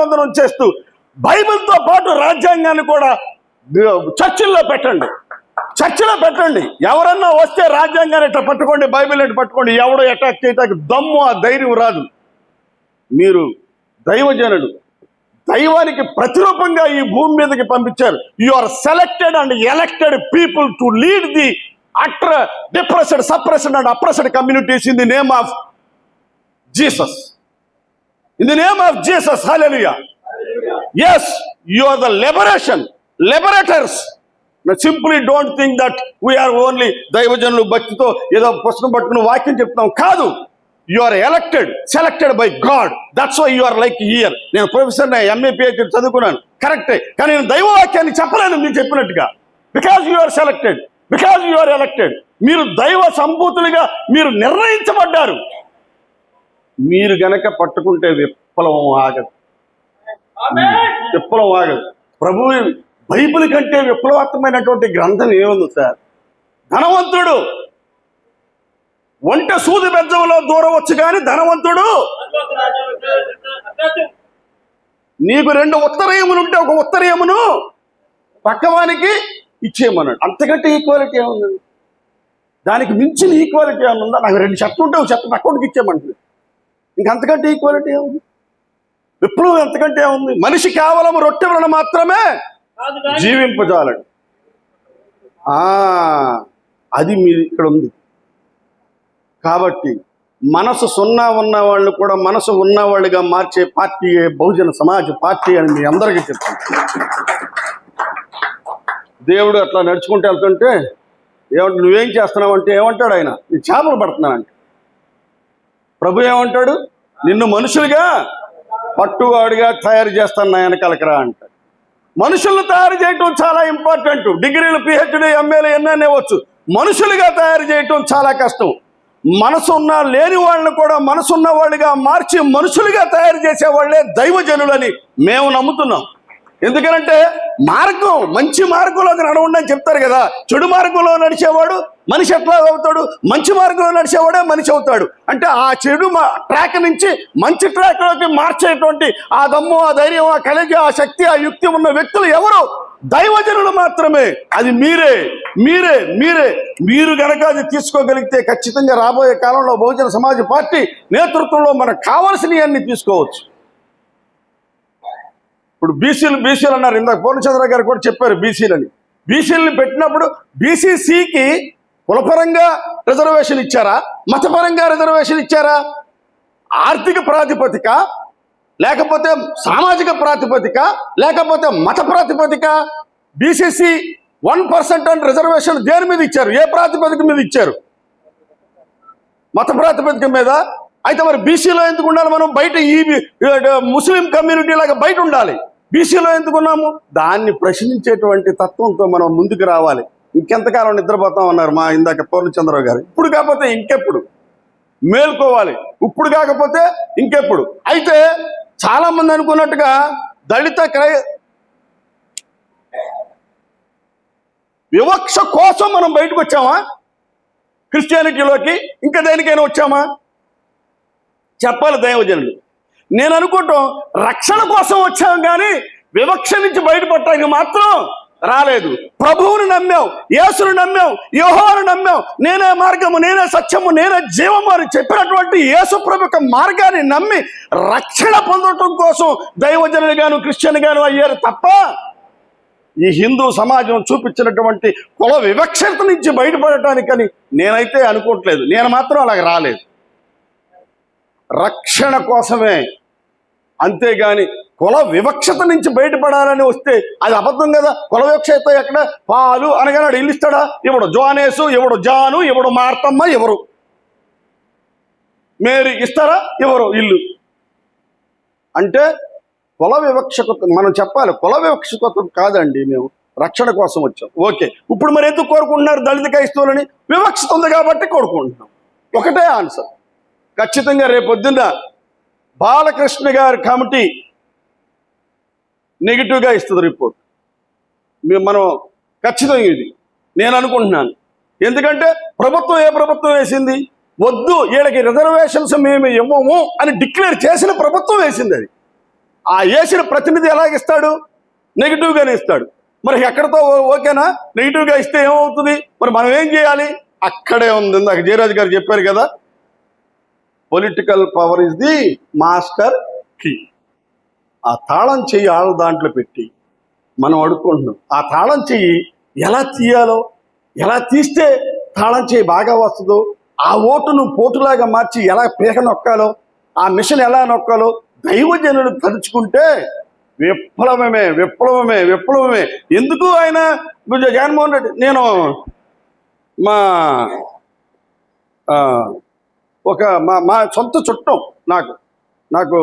వందనం చేస్తూ బైబిల్తో పాటు రాజ్యాంగాన్ని కూడా చర్చిల్లో పెట్టండి. చర్చిలో పెట్టండి. ఎవరన్నా వస్తే రాజ్యాంగాన్ని ఇట్లా పట్టుకోండి బైబిల్ ఇట్లా పట్టుకోండి. ఎవడో అటాక్ చేయటానికి దమ్ము ఆ ధైర్యం రాదు. మీరు దైవజనుడు దైవానికి ప్రతిరూపంగా ఈ భూమి మీదకి పంపించారు. You are selected and elected people to lead the అట్ర depressed suppressed and oppressed communities in the name of Jesus in the name of Jesus hallelujah yes you are the liberation liberators simply don't think that we are only దైవజనులు భక్తితో ఏదో పుస్తకం పట్టుకుని వాక్యం చెప్తాం కాదు you are elected selected by God that's why you are like year నేను professor MA PhD చదువుకున్నాను. కరెక్టే కానీ నేను దైవవాక్యాన్ని చెప్పలేను మీరు చెప్పినట్టుగా. Because you are selected because you are elected మీరు దైవ సంభూతులుగా మీరు నిర్ణయించబడ్డారు. మీరు గనక పట్టుకుంటే విప్లవం ఆగదు. విప్లవం ఆగదు. ప్రభు బైబిల్ కంటే విప్లవాత్మకమైనటువంటి గ్రంథం ఏముంది సార్? ధనవంతుడు. వంట సూది బెజ్జంలో దూరవచ్చు కానీ ధనవంతుడు. నీకు రెండు ఉత్తరయములు ఉంటే ఒక ఉత్తరయమును పక్కవానికి ఇచ్చేయమన్నాడు. అంతకంటే ఈక్వాలిటీ ఏముంది? దానికి మించిన ఈక్వాలిటీ ఏముందా ఉందా? నాకు రెండు చెత్త ఉంటే ఒక చెత్త పక్కడికి ఇచ్చేయమంటుంది ఇంకంతకంటే ఈక్వాలిటీ ఏముంది విప్లవం ఎంతకంటే ఏముంది మనిషి కేవలం రొట్టె వలన మాత్రమే జీవింపజాలడు. ఆ, అది మీ ఇక్కడ ఉంది. కాబట్టి మనసు సున్నా ఉన్న వాళ్ళు కూడా మనసు ఉన్నవాళ్ళుగా మార్చే పార్టీ బహుజన సమాజ్ పార్టీ అని మీ అందరికీ చెప్తాను. దేవుడు అట్లా నడుచుకుంటూ వెళ్తుంటే ఏమంటే నువ్వేం చేస్తున్నావు అంటే ఏమంటాడు ఆయన? నీ చేపలు పడుతున్నానంట. ప్రభు ఏమంటాడు? నిన్ను మనుషులుగా పట్టువాడిగా తయారు చేస్తాను నా వెనకాలకరా అంటాడు. మనుషులను తయారు చేయటం చాలా ఇంపార్టెంట్ డిగ్రీలు పిహెచ్డి ఎంఏలు ఎన్నైనా ఇవ్వచ్చు. మనుషులుగా తయారు చేయటం చాలా కష్టం. మనసున్న లేని వాళ్ళని కూడా మనసున్న వాళ్ళుగా మార్చి మనుషులుగా తయారు చేసే వాళ్ళే దైవజనులని మేము నమ్ముతున్నాం. ఎందుకనంటే మార్గం మంచి మార్గంలో నడవండి అని చెప్తారు కదా. చెడు మార్గంలో నడిచేవాడు మనిషి ఎట్లా అవుతాడు? మంచి మార్గంలో నడిచేవాడే మనిషి అవుతాడు. అంటే ఆ చెడు మా- ట్రాక్ నుంచి మంచి ట్రాక్లోకి మార్చేటువంటి ఆ దమ్ము ఆ ధైర్యం ఆ కలిగి ఆ శక్తి ఆ యుక్తి ఉన్న వ్యక్తులు ఎవరు? దైవజనులు మాత్రమే. అది మీరే మీరే మీరే. మీరు గనక అది తీసుకోగలిగితే ఖచ్చితంగా రాబోయే కాలంలో బహుజన సమాజ్ పార్టీ నేతృత్వంలో మనకు కావాల్సినవన్నీ తీసుకోవచ్చు. ఇప్పుడు బీసీలు బీసీలు అన్నారు. ఇందాక పూర్ణచంద్ర గారు కూడా చెప్పారు బీసీలని. బీసీలను పెట్టినప్పుడు బీసీసీకి కులపరంగా రిజర్వేషన్ ఇచ్చారా? మతపరంగా రిజర్వేషన్ ఇచ్చారా? ఆర్థిక ప్రాతిపదిక? లేకపోతే సామాజిక ప్రాతిపదిక? లేకపోతే మత ప్రాతిపదిక? BCC one percent and reservation దేని మీద ఇచ్చారు? ఏ ప్రాతిపదిక మీద ఇచ్చారు? మత ప్రాతిపదిక మీద? అయితే మరి బీసీలో ఎందుకు ఉండాలి మనం? బయట ఈ ఈ ముస్లిం కమ్యూనిటీ లాగా బయట ఉండాలి. బీసీలో ఎందుకున్నాము దాన్ని ప్రశ్నించేటువంటి తత్వంతో మనం ముందుకు రావాలి. ఇంకెంతకాలం నిద్రపోతాం అన్నారు మా ఇందాక పూర్ణచంద్రరావు గారు. ఇప్పుడు కాకపోతే ఇంకెప్పుడు? మేల్కోవాలి. ఇప్పుడు కాకపోతే ఇంకెప్పుడు? అయితే చాలా మంది అనుకున్నట్టుగా దళిత క్రై వివక్ష కోసం మనం బయటకు వచ్చామా? క్రిస్టియానిటీలోకి ఇంకా దేనికైనా వచ్చామా? చెప్పాలి దైవజనులు. నేను అనుకుంటాం రక్షణ కోసం వచ్చాం కానీ వివక్ష నుంచి బయటపడటానికి మాత్రం రాలేదు. ప్రభువుని నమ్మాం యేసును నమ్మాం యోహోను నమ్మాం నేనే మార్గము నేనే సత్యము నేనే జీవము అని చెప్పినటువంటి యేసు ప్రభు యొక్క మార్గాన్ని నమ్మి రక్షణ పొందటం కోసం దైవజనులు గాను క్రిస్టియన్ గాను అయ్యారు తప్ప ఈ హిందూ సమాజం చూపించినటువంటి కుల వివక్షత నుంచి బయటపడటానికని నేనైతే అనుకోవట్లేదు. నేను మాత్రం అలాగ రాలేదు. రక్షణ కోసమే. అంతేగాని కుల వివక్షత నుంచి బయటపడాలని వస్తే అది అబద్ధం కదా? కుల వివక్షత ఎక్కడ? పాలు అనగానే ఇల్లు ఇస్తాడా? ఇవడు జోనేసు ఇవడు జాను ఇవడు మార్తమ్మ ఎవరు? మేరీ ఇస్తారా? ఎవరు? ఇల్లు. అంటే కుల వివక్షత మనం చెప్పాలి కుల వివక్షత కాదండి మేము. రక్షణ కోసం వచ్చాం. ఓకే. ఇప్పుడు మరి ఎందుకు కోరుకుంటున్నారు దళిత క్రైస్తవులని? వివక్షత ఉంది కాబట్టి కోరుకుంటున్నాం. ఒకటే ఆన్సర్. ఖచ్చితంగా రేపొద్దున్న బాలకృష్ణ గారి కమిటీ నెగిటివ్గా ఇస్తుంది రిపోర్ట్ మనం ఖచ్చితంగా ఇది. నేను అనుకుంటున్నాను. ఎందుకంటే ప్రభుత్వం ఏ ప్రభుత్వం వేసింది? వద్దు వీళ్ళకి రిజర్వేషన్స్ మేము ఇవ్వము అని డిక్లేర్ చేసిన ప్రభుత్వం వేసింది అది. ఆ వేసిన ప్రతినిధి ఎలాగిస్తాడు నెగిటివ్గానే ఇస్తాడు. మరి ఎక్కడితో ఓకేనా? నెగిటివ్గా ఇస్తే ఏమవుతుంది? మరి మనం ఏం చేయాలి? అక్కడే ఉంది. ఇందాక జయరాజు గారు చెప్పారు కదా political power is the master key ఆ తాళం చెయ్యి ఆళ్ళ దాంట్లో పెట్టి మనం అడుక్కుంటున్నాం. ఆ తాళం చెయ్యి ఎలా తీయాలో ఎలా తీస్తే తాళం చెయ్యి బాగా వస్తుందో ఆ ఓటును పోటులాగా మార్చి ఎలా పీక నొక్కాలో ఆ మిషన్ ఎలా నొక్కాలో దైవజనుడు తలుచుకుంటే విప్లవమే విప్లవమే విప్లవమే. ఎందుకు ఆయన? జగన్మోహన్ రెడ్డి నేను మా ఒక మా మా సొంత చుట్టం నాకు. నాకు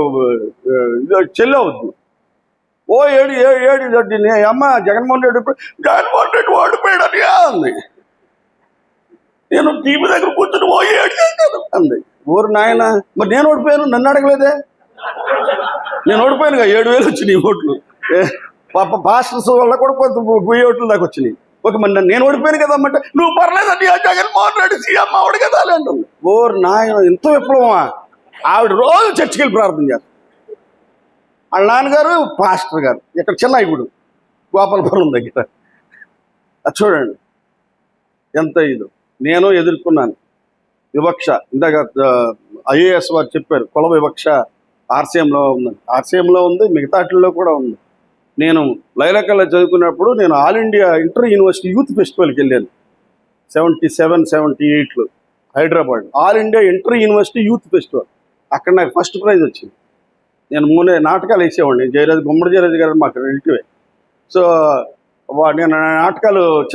ఇది చెల్లి అవుద్ది. ఓ ఏడు ఏడు ఏడు దొడ్డి నే అమ్మ జగన్మోహన్ రెడ్డి జగన్మోహన్ రెడ్డి ఓడిపోయాడని అంది. నేను టీవీ దగ్గర కూర్చొని ఓ ఏడు చేశాను అంది. ఊరు నాయన మరి నేను ఓడిపోయాను నన్ను అడగలేదే? నేను ఓడిపోయానుగా ఏడు వేలు వచ్చినాయి ఓట్లు. ఏ, పాప పాస్టర్స్ వల్ల కూడా కొంత వెయ్యి ఓట్లు దాకా వచ్చినాయి. ఓకే మరి నేను ఓడిపోయాను కదా అమ్మంటే నువ్వు పర్లేదండి ఆ జగన్మోహన్ రెడ్డి సీఎం అవడు కదా అని అంటుంది. ఓరు నాయన ఎంతో విప్లవమా? ఆవిడ రోజు చర్చికి వెళ్ళి ప్రార్థన చేస్తారు వాళ్ళ నాన్నగారు పాస్టర్ గారు ఇక్కడ చిన్నాయిగుడు గోపాలపురం దగ్గర. అది చూడండి ఎంత ఇది. నేను ఎదుర్కొన్నాను. వివక్ష ఇందాక ఐఏఎస్ వారు చెప్పారు కుల వివక్ష ఆర్సీఎంలో ఉంది. ఆర్సీఎంలో ఉంది మిగతాటిల్లో కూడా ఉంది. నేను లైలకల్లా చదువుకున్నప్పుడు నేను all India inter university youth ఫెస్టివల్కి వెళ్ళాను. సెవెంటీ సెవెన్ సెవెంటీ ఎయిట్లో Hyderabad all India inter university youth festival. అక్కడ నాకు ఫస్ట్ ప్రైజ్ వచ్చింది. నేను మూడే నాటకాలు వేసేవాడిని. జయరాజు గుమ్మడి జయరాజు గారు మాకు రిలేటివే సో వా- నేను నాటకాలు చిన్న